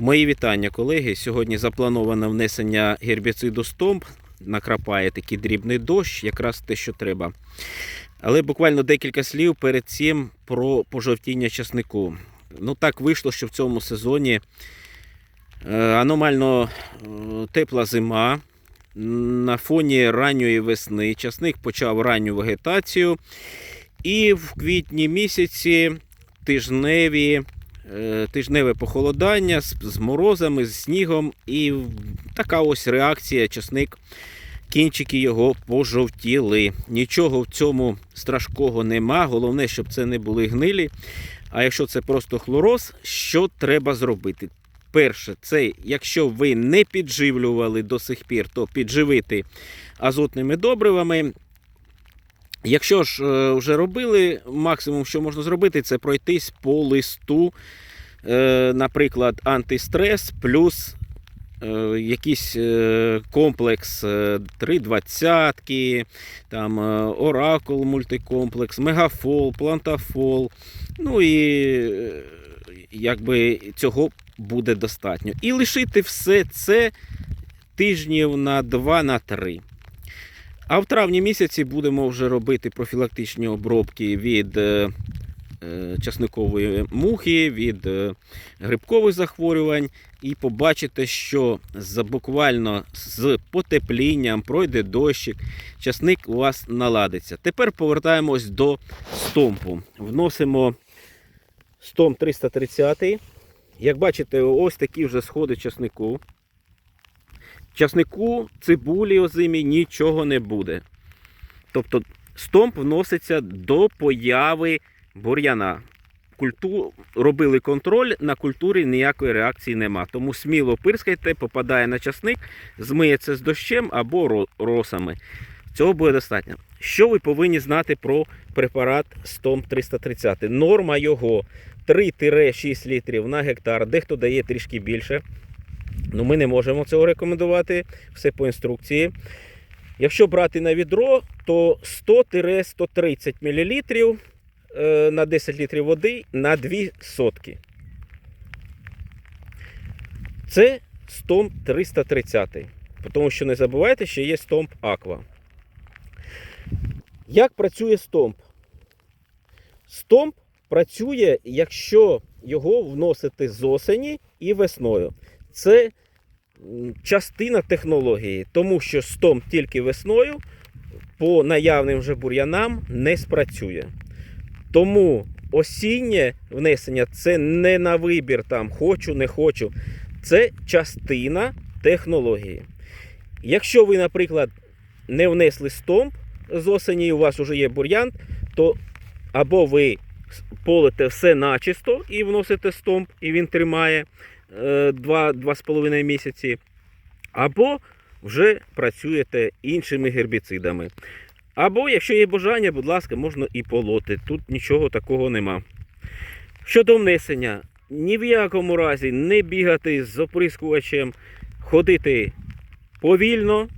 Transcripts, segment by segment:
Мої вітання, колеги. Сьогодні заплановано внесення гербіциду стомп. Накрапає такий дрібний дощ, якраз те, що треба. Але буквально декілька слів перед цим про пожовтіння часнику. Ну так вийшло, що в цьому сезоні е, аномально е, тепла зима. На фоні ранньої весни часник почав ранню вегетацію. І в квітні місяці тижневі тижневе похолодання з, морозами, з снігом, і така ось реакція. Часник, кінчики його пожовтіли. Нічого в цьому страшного нема. Головне, щоб це не були гнилі. А якщо це просто хлороз, що треба зробити? Перше, це якщо ви не підживлювали до сих пір, то підживити азотними добривами. Якщо ж е, вже робили, максимум, що можна зробити, це пройтись по листу, е, наприклад, антистрес плюс е, якийсь комплекс е, 320, там Оракул мультикомплекс, Мегафол, Плантафол. Ну і якби цього буде достатньо. І лишити все це тижнів на 2 на 3. А в травні місяці будемо вже робити профілактичні обробки від е, е, часникової мухи, від е, грибкових захворювань. І побачите, що буквально з потеплінням пройде дощик, часник у вас наладиться. Тепер повертаємось до стомпу. Вносимо стомп 330. Як бачите, ось такі вже сходи часнику. Часнику, цибулі озимі нічого не буде. Тобто стомп вноситься до появи бур'яна. Культу... Робили контроль, на культурі ніякої реакції нема. Тому сміло пирскайте, попадає на часник, змиється з дощем або росами. Цього буде достатньо. Що ви повинні знати про препарат Стомп 330? Норма його 3-6 літрів на гектар, дехто дає трішки більше. Ну, ми не можемо цього рекомендувати. Все по інструкції. Якщо брати на відро, то 100-130 мл е, на 10 літрів води на 2 сотки. Це стомп 330. Тому що не забувайте, що є стомп Аква. Як працює стомп? Стомп працює, якщо його вносити з осені і весною. Це частина технології, тому що стомп тільки весною по наявним вже бур'янам не спрацює. Тому осіннє внесення це не на вибір там хочу, не хочу. Це частина технології. Якщо ви, наприклад, не внесли стомп з осені, і у вас вже є бур'ян, то або ви полите все начисто і вносите стомп, і він тримає 2-2,5 місяці, або вже працюєте іншими гербіцидами. Або, якщо є бажання, будь ласка, можна і полоти. Тут нічого такого нема. Щодо внесення, ні в якому разі не бігати з оприскувачем, ходити повільно.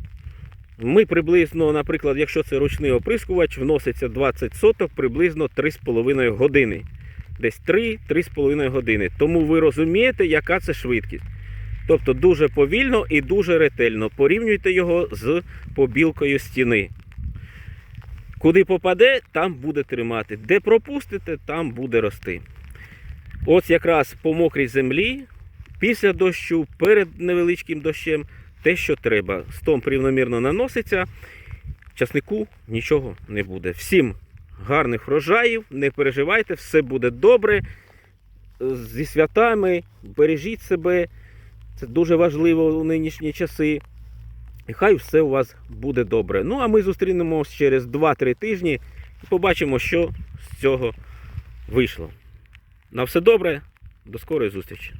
Ми приблизно, наприклад, якщо це ручний оприскувач, вноситься 20 соток приблизно 3,5 години. Десь 3-3,5 години. Тому ви розумієте, яка це швидкість. Тобто дуже повільно і дуже ретельно. Порівнюйте його з побілкою стіни. Куди попаде, там буде тримати. Де пропустите, там буде рости. Ось якраз по мокрій землі, після дощу, перед невеличким дощем, те, що треба. Стомп рівномірно наноситься, часнику нічого не буде. Всім гарних врожаїв, не переживайте, все буде добре. Зі святами, бережіть себе. Це дуже важливо у нинішні часи. І хай все у вас буде добре. Ну, а ми зустрінемось через 2-3 тижні і побачимо, що з цього вийшло. На все добре, до скорої зустрічі!